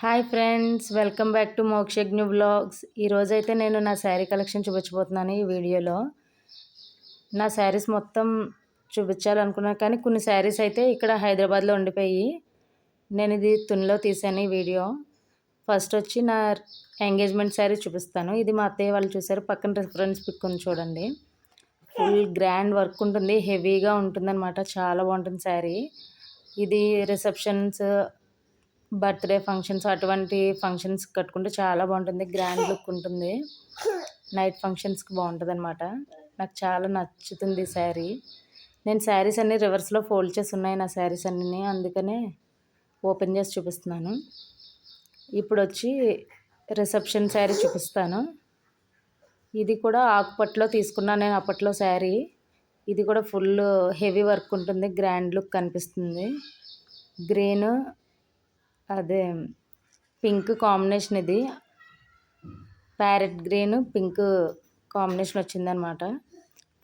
Hi friends welcome back to Mokshagna blogs ఈరోజైతే నేను నా శారీ కలెక్షన్ చూపించబోతున్నాను ఈ వీడియోలో. నా శారీస్ మొత్తం చూపించాలనుకున్నాను కానీ కొన్ని శారీస్ అయితే ఇక్కడ హైదరాబాద్లో ఉండిపోయి నేను ఇది తునిలో తీసాను ఈ వీడియో. ఫస్ట్ వచ్చి నా ఎంగేజ్మెంట్ శారీ చూపిస్తాను. ఇది మా అత్తయ్య వాళ్ళు చూసారు పక్కన రిఫరెన్స్ పిక్ ఉంది చూడండి. ఫుల్ గ్రాండ్ వర్క్ ఉంటుంది. హెవీగా ఉంటుందన్నమాట. చాలా బాగుంటుంది శారీ. ఇది రిసెప్షన్స్ బర్త్డే ఫంక్షన్స్ అటువంటి ఫంక్షన్స్ కట్టుకుంటే చాలా బాగుంటుంది. గ్రాండ్ లుక్ ఉంటుంది. నైట్ ఫంక్షన్స్కి బాగుంటుంది అనమాట నాకు చాలా నచ్చుతుంది శారీ. నేను శారీస్ అన్నీ రివర్స్లో ఫోల్డ్ చేసి ఉన్నాయి నా శారీస్ అన్నీ అందుకనే ఓపెన్ చేసి చూపిస్తున్నాను. ఇప్పుడు వచ్చి రిసెప్షన్ శారీ చూపిస్తాను. ఇది కూడా ఆకుపట్లో తీసుకున్నాను నేను అప్పట్లో శారీ. ఇది కూడా ఫుల్ హెవీ వర్క్ ఉంటుంది. గ్రాండ్ లుక్ కనిపిస్తుంది. గ్రీన్ అదే పింక్ కాంబినేషన్ ఇది. ప్యారెట్ గ్రీన్ పింక్ కాంబినేషన్ వచ్చిందనమాట.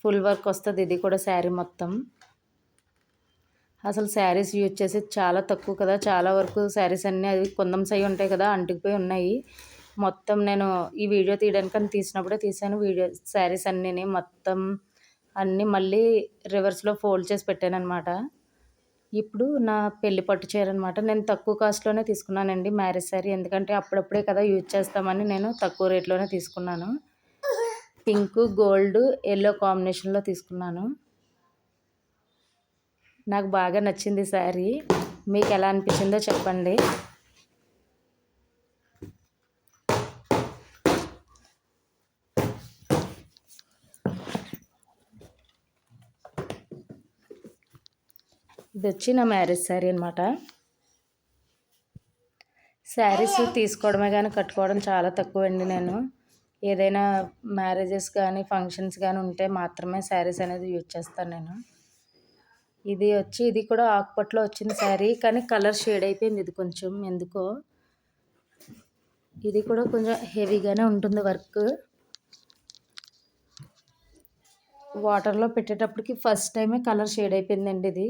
ఫుల్ వర్క్ వస్తుంది ఇది కూడా శారీ మొత్తం. అసలు శారీస్ యూజ్ చేసి చాలా తక్కువ కదా. చాలా వరకు శారీస్ అన్నీ అవి కొందం సై ఉంటాయి కదా అంటుకుపోయి ఉన్నాయి. మొత్తం నేను ఈ వీడియో తీయడానికి తీసినప్పుడే తీసాను వీడియో శారీస్ అన్నీ మొత్తం అన్నీ మళ్ళీ రివర్స్లో ఫోల్డ్ చేసి పెట్టాను అనమాట ఇప్పుడు నా పెళ్ళి పట్టు చీర అనమాట నేను తక్కువ కాస్ట్లోనే తీసుకున్నానండి మ్యారేజ్ శారీ ఎందుకంటే అప్పుడప్పుడే కదా యూజ్ చేస్తామని నేను తక్కువ రేట్లోనే తీసుకున్నాను. పింక్ గోల్డ్ ఎల్లో కాంబినేషన్లో తీసుకున్నాను. నాకు బాగా నచ్చింది శారీ మీకు ఎలా అనిపించిందో చెప్పండి. ఇది వచ్చి నా మ్యారేజ్ శారీ అనమాట శారీస్ తీసుకోవడమే కానీ కట్టుకోవడం చాలా తక్కువ అండి నేను. ఏదైనా మ్యారేజెస్ కానీ ఫంక్షన్స్ కానీ ఉంటే మాత్రమే శారీస్ అనేది యూజ్ చేస్తాను నేను. ఇది వచ్చి ఇది కూడా ఆకుపట్లో వచ్చింది శారీ కానీ కలర్ షేడ్ అయిపోయింది ఇది కొంచెం ఎందుకో. ఇది కూడా కొంచెం హెవీగానే ఉంటుంది వర్క్. వాటర్లో పెట్టేటప్పటికి ఫస్ట్ టైమే కలర్ షేడ్ అయిపోయిందండి ఇది.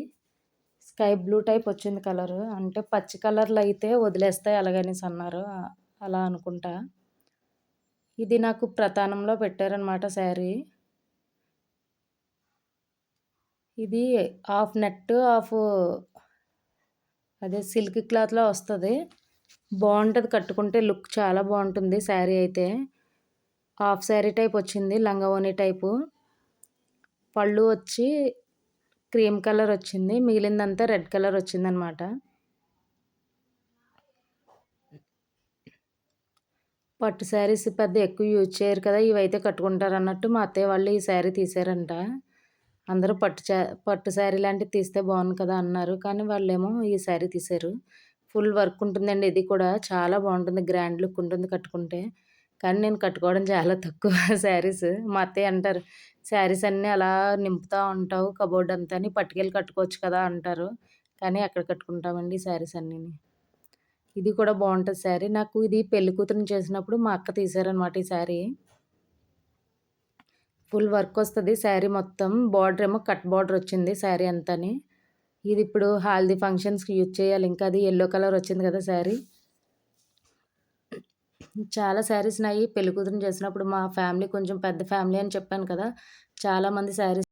స్కై బ్లూ టైప్ వచ్చింది కలర్. అంటే పచ్చి కలర్లు అయితే వదిలేస్తాయి అలాగనేసి అన్నారు. అలా అనుకుంటా. ఇది నాకు ప్రధానంలో పెట్టారనమాట శారీ. ఇది హాఫ్ నెట్ హాఫ్ అదే సిల్క్ క్లాత్లో వస్తుంది. బాగుంటుంది కట్టుకుంటే లుక్ చాలా బాగుంటుంది శారీ అయితే. హాఫ్ శారీ టైప్ వచ్చింది లంగవోని టైపు. పళ్ళు వచ్చి క్రీమ్ కలర్ వచ్చింది. మిగిలిందంతా రెడ్ కలర్ వచ్చిందనమాట. పట్టు శారీస్ పెద్ద ఎక్కువ యూజ్ చేయరు కదా ఇవైతే కట్టుకుంటారు అన్నట్టు మా అత్తయ్య వాళ్ళు ఈ శారీ తీసారంట అందరూ పట్టు పట్టు శారీ లాంటివి తీస్తే బాగుంది కదా అన్నారు. కానీ వాళ్ళేమో ఈ శారీ తీశారు. ఫుల్ వర్క్ ఉంటుందండి ఇది కూడా. చాలా బాగుంటుంది గ్రాండ్ లుక్ ఉంటుంది కట్టుకుంటే. కానీ నేను కట్టుకోవడం చాలా తక్కువ శారీస్. మా అత్తయ్య అంటారు శారీస్ అన్నీ అలా నింపుతూ ఉంటావు కబోర్డ్ అంతా అని పట్టుకెళ్ళి కట్టుకోవచ్చు కదా అంటారు. కానీ అక్కడ కట్టుకుంటామండి శారీస్ అన్నీ ఇది కూడా బాగుంటుంది శారీ. నాకు ఇది పెళ్ళి కూతురుని చేసినప్పుడు మా అక్క తీసారనమాట ఈ శారీ. ఫుల్ వర్క్ వస్తుంది శారీ మొత్తం. బార్డర్ ఏమో కట్ బార్డర్ వచ్చింది శారీ అంతాని. ఇది ఇప్పుడు హాల్దీ ఫంక్షన్స్కి యూజ్ చేయాలి. ఇంకా అది ఎల్లో కలర్ వచ్చింది కదా శారీ. చాలా శారీస్ నాయి పెళ్ళి కూతురుని చేసినప్పుడు మా ఫ్యామిలీ కొంచెం పెద్ద ఫ్యామిలీ అని చెప్పాను కదా చాలామంది శారీస్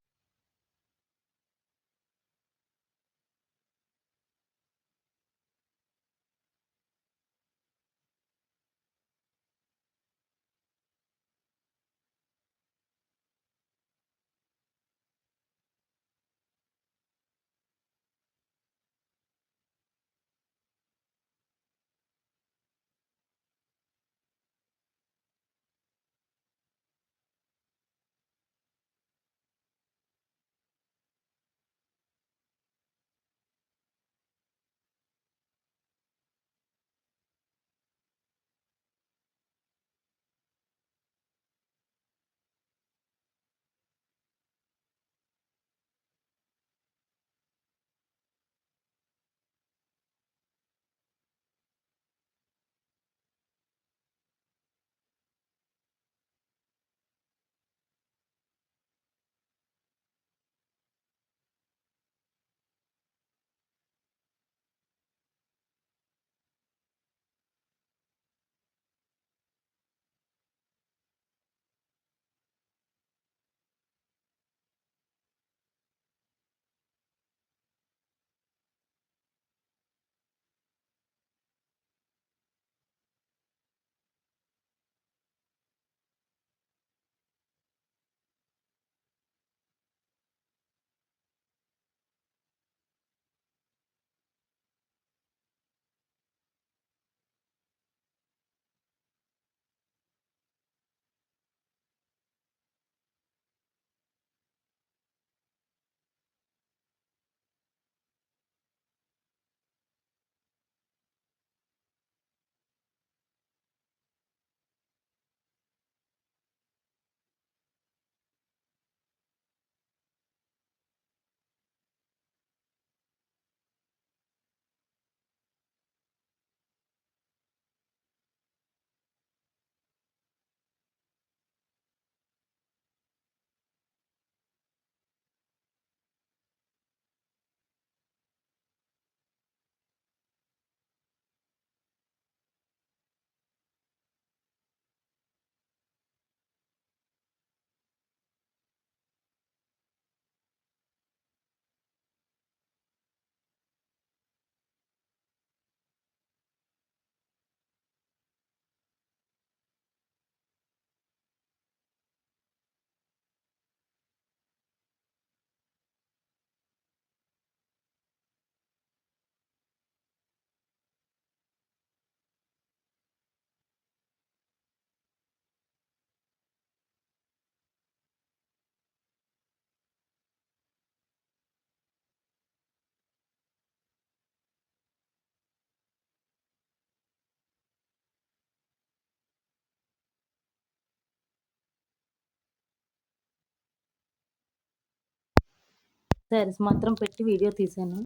శారీస్ మాత్రం పెట్టి వీడియో తీశాను.